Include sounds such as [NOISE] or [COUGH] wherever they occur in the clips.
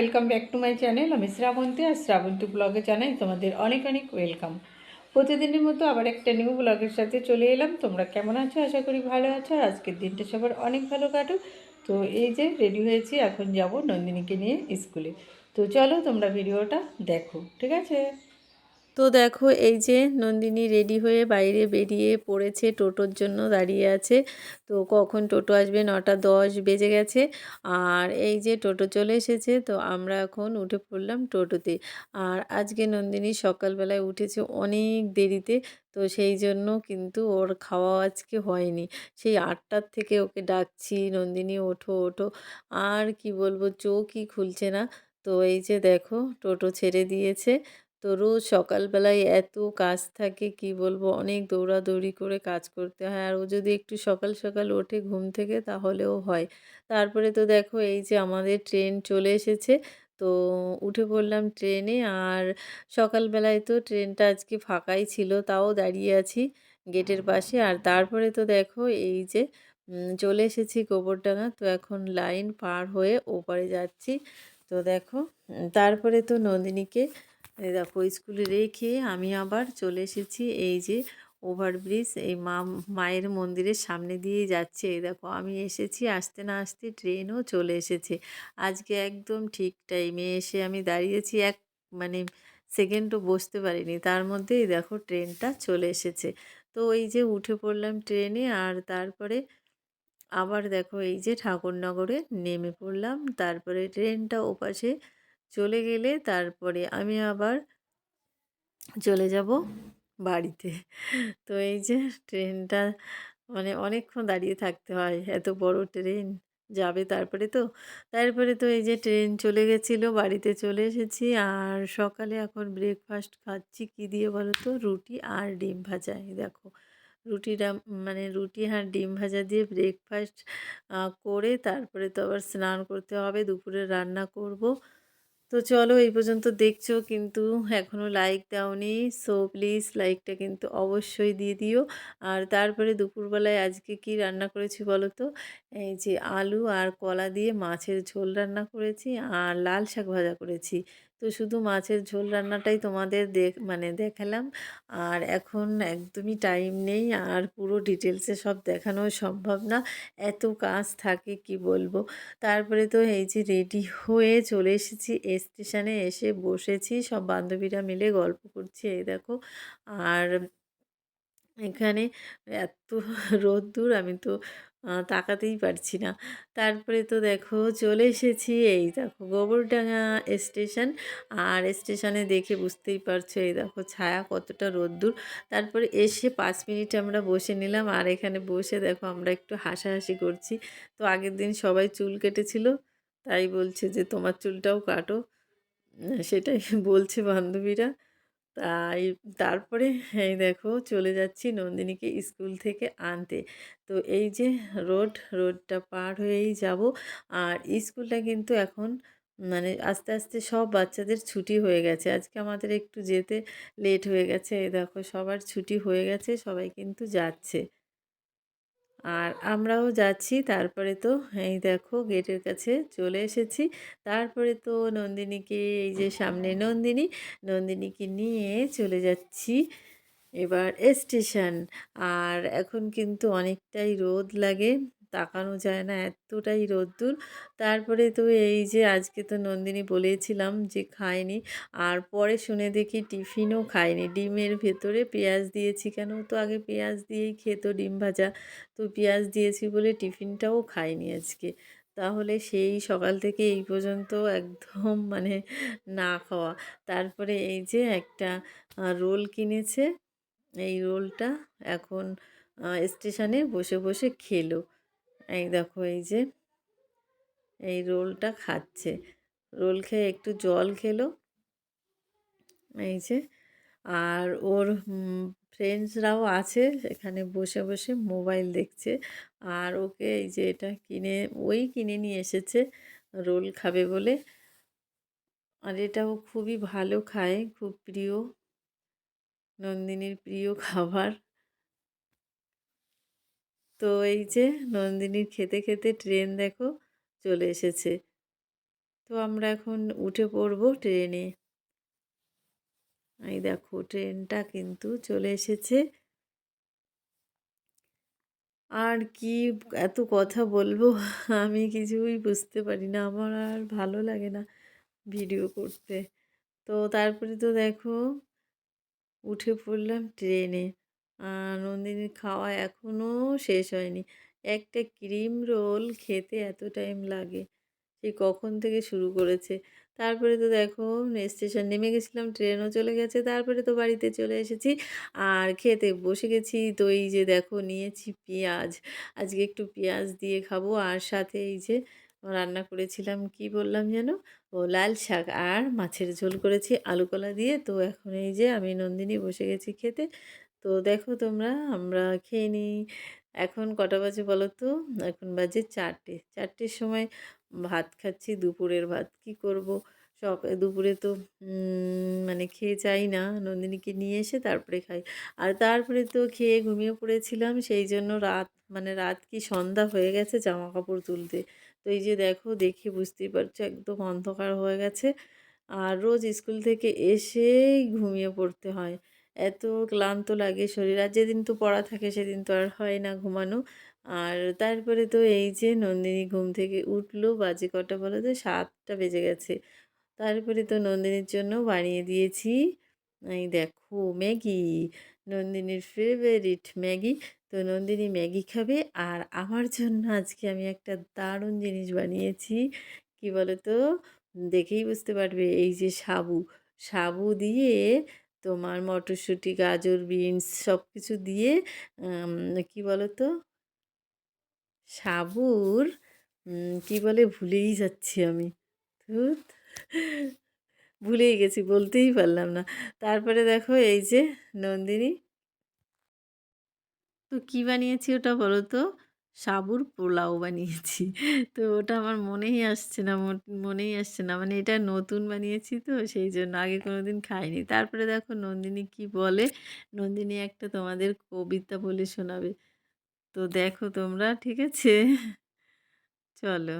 Welcome back to my channel আমি শ্রাবন্তী, আর শ্রাবন্তী ব্লগে জানাই তোমাদের অনেক অনেক ওয়েলকাম প্রতিদিনের মতো আবার একটা নিউ ব্লগের সাথে চলে এলাম। তোমরা কেমন আছো? আশা করি ভালো আছো। আজকের দিনটা সবার অনেক ভালো কাটো তো এই যে রেডি হয়েছি, এখন যাব নন্দিনীকে নিয়ে স্কুলে। তো চলো তোমরা ভিডিওটা দেখো, ঠিক আছে? তো দেখো, এই যে নন্দিনী রেডি হয়ে বাইরে বেরিয়ে পড়েছে, টোটোর জন্য দাঁড়িয়ে আছে। তো কখন টোটো আসবে? নটা দশ বেজে গেছে। আর এই যে টোটো চলে এসেছে, তো আমরা এখন উঠে পড়লাম টোটোতে। আর আজকে নন্দিনী সকালবেলায় উঠেছে অনেক দেরিতে, তো সেই জন্য কিন্তু ওর খাওয়া আজকে হয়নি। সেই আটটার থেকে ওকে ডাকছি, নন্দিনী ওঠো ওঠো। আর কি বলব, চোখই খুলছে না। তো এই যে দেখো, টোটো ছেড়ে দিয়েছে। তো রোজ সকালবেলায় এত কাজ থাকে, কি বলব? অনেক দৌড়াদৌড়ি করে কাজ করতে হয়। আর ও যদি একটু সকাল সকাল ওঠে ঘুম থেকে, তাহলেও হয়। তারপরে তো দেখো, এই যে আমাদের ট্রেন চলে এসেছে। তো উঠে পড়লাম ট্রেনে। আর সকালবেলায় তো ট্রেনটা আজকে ফাঁকাই ছিল, তাও দাঁড়িয়ে আছি গেটের পাশে। আর তারপরে তো দেখো, এই যে চলে এসেছি গোবরডাঙ্গা। তো এখন লাইন পার হয়ে ওপারে যাচ্ছি। তো দেখো তারপরে তো নন্দিনীকে দেখো, স্কুলে রেখে আমি আবার চলে এসেছি এই যে ওভারব্রিজ, এই মা, মায়ের মন্দিরের সামনে দিয়েই যাচ্ছে। এই দেখো, আমি এসেছি, আসতে না আসতে ট্রেনও চলে এসেছে। আজকে একদম ঠিক টাইমে এসে আমি দাঁড়িয়েছি, এক মানে সেকেন্ডও বসতে পারিনি। তার মধ্যেই দেখো, ট্রেনটা চলে এসেছে। তো এই যে উঠে পড়লাম ট্রেনে, আর তারপরে আবার দেখো, এই যে ঠাকুরনগরে নেমে পড়লাম। তারপরে ট্রেনটা ওপাশে চলে গেলে তারপরে আমি আবার চলে যাব বাড়িতে। তো এই যে ট্রেনটা মানে অনেকক্ষণ দাঁড়িয়ে থাকতে হয়, এত বড় ট্রেন যাবে তারপরে তো। তারপরে তো এই যে ট্রেন চলে গেছিল, বাড়িতে চলে এসেছি। আর সকালে এখন ব্রেকফাস্ট খাচ্ছি, কী দিয়ে বলো তো? রুটি আর ডিম ভাজা। দেখো, রুটিটা মানে রুটি আর ডিম ভাজা দিয়ে ব্রেকফাস্ট করে তারপরে তো আবার স্নান করতে হবে, দুপুরে রান্না করব। তো চলো এই পর্যন্ত দেখছ, কিন্তু এখনও লাইক দাওনি সো প্লিজ লাইকটা কিন্তু অবশ্যই দিয়ে দিও। আর তারপরে দুপুরবেলায় আজকে কি রান্না করেছি বলো তো? এই যে আলু আর কলা দিয়ে মাছের ঝোল রান্না করেছি আর লাল শাক ভাজা করেছি। তো শুধু মাছের ঝোল রান্নাটাই তোমাদের দেখ মানে দেখালাম। আর এখন একদমই টাইম নেই, আর পুরো ডিটেলসে সব দেখানো সম্ভব না। এত কাজ থাকে, কি বলব? তারপরে তো এই যে রেডি হয়ে চলে এসেছি স্টেশনে এসে বসেছি, সব বান্ধবীরা মিলে গল্প করছি, এই দেখো। আর এখানে এত রোদ্দুর, আমি তো তাকাতেই পারছি না। তারপরে তো দেখো চলে এসেছি এই দেখো গোবরডাঙ্গা স্টেশন। আর স্টেশনে দেখে বুঝতেই পারছ এই দেখো ছায়া কতটা রোদ্দুর। তারপরে এসে পাঁচ মিনিট আমরা বসে নিলাম। আর এখানে বসে দেখো আমরা একটু হাসাহাসি করছি। তো আগের দিন সবাই চুল কেটেছিল, তাই বলছে যে তোমার চুলটাও কাটো। সেটাই বলছে বান্ধবীরা। তাই তারপরে এই দেখো চলে যাচ্ছি নন্দিনীকে স্কুল থেকে আনতে। তো এই যে রোড, রোডটা পার হয়েই যাব। আর স্কুলটা কিন্তু এখন মানে আস্তে আস্তে সব বাচ্চাদের ছুটি হয়ে গেছে। আজকে আমাদের একটু যেতে লেট হয়ে গেছে। এই দেখো সবার ছুটি হয়ে গেছে, সবাই কিন্তু যাচ্ছে। আর আমরাও যাচ্ছি। তারপরে তো এই দেখো গেটের কাছে চলে এসেছি। তারপরে তো নন্দিনীকে, এই যে সামনে নন্দিনী, নন্দিনীকে নিয়ে চলে যাচ্ছি এবার স্টেশন। আর এখন কিন্তু অনেকটাই রোদ লাগে। তাকানো যায় না এতটাই রোদ্দুর। তারপরে তো এই যে আজকে তো নন্দিনী বলেছিলাম যে খায়নি, আর পরে শুনে দেখি টিফিনও খায়নি। ডিমের ভেতরে পেঁয়াজ দিয়েছি কেন? তো আগে পেঁয়াজ দিয়েই খেত ডিম ভাজা। তো পেঁয়াজ দিয়েছি বলে টিফিনটাও খায়নি আজকে। তাহলে সেই সকাল থেকে এই পর্যন্ত একদম [LAUGHS] মানে না খাওয়া। তারপরে এই যে একটা রোল কিনেছে। এই রোলটা এখন স্টেশনে বসে বসে খেলো। এই দেখো, এই যে, এই রোলটা খাচ্ছে। রোল খেয়ে একটু জল খেলো, এই যে, আর ওর ফ্রেন্ডসরাও আছে এখানে বসে বসে মোবাইল দেখছে। আর ওকে এই যে এটা কিনে, ওই কিনে নিয়ে এসেছে, রোল খাবে বলে। আর এটাও খুবই ভালো খায়, খুব প্রিয়, নন্দিনীর প্রিয় খাবার। তো এই যে নন্দিনীর খেতে খেতে ট্রেন দেখো চলে এসেছে। তো আমরা এখন উঠে পড়ব ট্রেনে। এই দেখো ট্রেনটা কিন্তু চলে এসেছে। আর কি এত কথা বলব আমি কিছুই বুঝতে পারি না, আমার আর ভালো লাগে না ভিডিও করতে। তো তারপরে তো দেখো উঠে পড়লাম ট্রেনে। নন্দিনীর খাওয়া এখনও শেষ হয়নি। একটা ক্রিম রোল খেতে এত টাইম লাগে, সে কখন থেকে শুরু করেছে? তারপরে তো দেখো, স্টেশন নেমে গেছিলাম, ট্রেনও চলে গেছে, তারপরে তো বাড়িতে চলে এসেছি। আর খেতে বসে গেছি, তো এই যে দেখো, নিয়েছি পেঁয়াজ। আজকে একটু পেঁয়াজ দিয়ে খাব, আর সাথে এই যে রান্না করেছিলাম, কি বললাম যেন? ও, লাল শাক আর মাছের ঝোল করেছি, আলু কলা দিয়ে। তো এখন এই যে আমি নন্দিনী বসে গেছি খেতে তো দেখো তোমরা, আমরা খেয়ে নিই। এখন কটা বাজে বলো তো এখন বাজে চারটে। চারটের সময় ভাত খাচ্ছি, দুপুরের ভাত কি করব? সক দুপুরে তো মানে খেয়ে চাই না। নন্দিনীকে নিয়ে এসে তারপরে খাই। আর তারপরে তো খেয়ে ঘুমিয়ে পড়েছিলাম, সেই জন্য রাত মানে রাত কি সন্ধ্যা হয়ে গেছে জামা কাপড় তুলতে। তো এই যে দেখো, দেখে বুঝতেই পারছ, একদম অন্ধকার হয়ে গেছে। আর রোজ স্কুল থেকে এসেই ঘুমিয়ে পড়তে হয়। এত ক্লান্ত লাগে শরীর। আর যেদিন তো পড়া থাকে সেদিন তো আর হয় না ঘুমানো। আর তারপরে তো এই যে নন্দিনী ঘুম থেকে উঠল, বাজে কটা বলো তো, সাতটা বেজে গেছে। তারপরে তো নন্দিনীর জন্য বানিয়ে দিয়েছি, এই দেখো ম্যাগি, নন্দিনীর ফেভারিট ম্যাগি। তো নন্দিনী ম্যাগি খাবে আর আমার জন্য আজকে আমি একটা দারুণ জিনিস বানিয়েছি, কি বলো তো? দেখেই বুঝতে পারবে, এই যে সাবু। সাবু দিয়ে তোমার মটরশুঁটি, গাজর, বিনস সব কিছু দিয়ে কি বলো তো সাবুর কি বলে? ভুলেই যাচ্ছি আমি। ধুত। ভুলেই গেছি, বলতেই পারলাম না। তারপরে দেখো এই যে নন্দিনী। তো কী বানিয়েছি ওটা বলো তো? সাবুর পোলাও বানিয়েছি। [LAUGHS] তো ওটা আমার মনেই আসছে না মনেই আসছে না। মানে এটা নতুন বানিয়েছি তো, সেই জন্য আগে কোনো দিন খাইনি। তারপরে দেখো নন্দিনী কি বলে? নন্দিনী একটা তোমাদের কবিতা বলে শোনাবে। তো দেখো তোমরা, ঠিক আছে? [LAUGHS] চলো।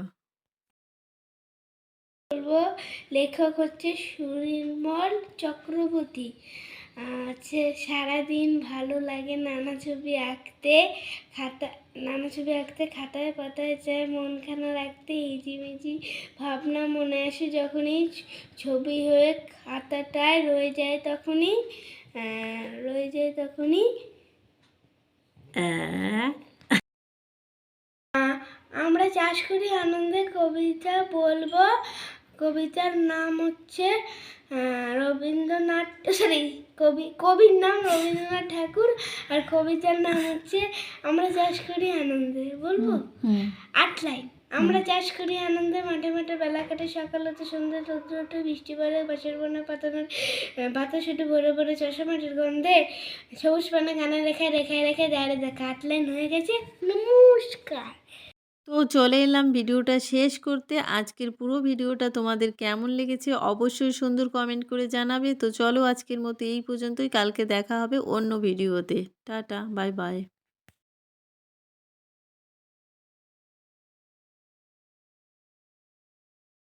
লেখক হচ্ছে সুরিমল চক্রবর্তী। আছে, সারাদিন ভালো লাগে নানা ছবি আঁকতে, খাতা, নানা ছবি আঁকতে খাতায় পাতায় চায় মনখানা রাখতে, ইজিমিজি ভাবনা মনে আসে যখনই ছবি হয়ে খাতাটায় রয়ে যায় তখনই রয়ে যায় তখনই আমরা চাষ করি আনন্দে কবিতা বলব, কবিতার নাম হচ্ছে রবীন্দ্রনাথ সরি কবি কবির নাম রবীন্দ্রনাথ ঠাকুর আর কবিতার নাম হচ্ছে আমরা চাষ করি আনন্দে বলব? আট লাইন। আমরা চাষ করি আনন্দে মাঠে মাঠে বেলা কাটে সকাল হতে সন্ধ্যে রৌদ্র ওঠে বৃষ্টি পড়ে বাঁশের বনে পাতানোর পাতা শুটে ভরে ভরে চষা মাটির গন্ধে সবুজ পানা গানে রেখায় রেখায় রেখায় দাঁড়ে দেখা আট লাইন হয়ে গেছে। নমস্কার। তো চলে এলাম ভিডিওটা শেষ করতে। আজকের পুরো ভিডিওটা তোমাদের কেমন লেগেছে অবশ্যই সুন্দর কমেন্ট করে জানাবে। তো চলো আজকের মতো এই পর্যন্তই। কালকে দেখা হবে অন্য ভিডিওতে। Tata bye bye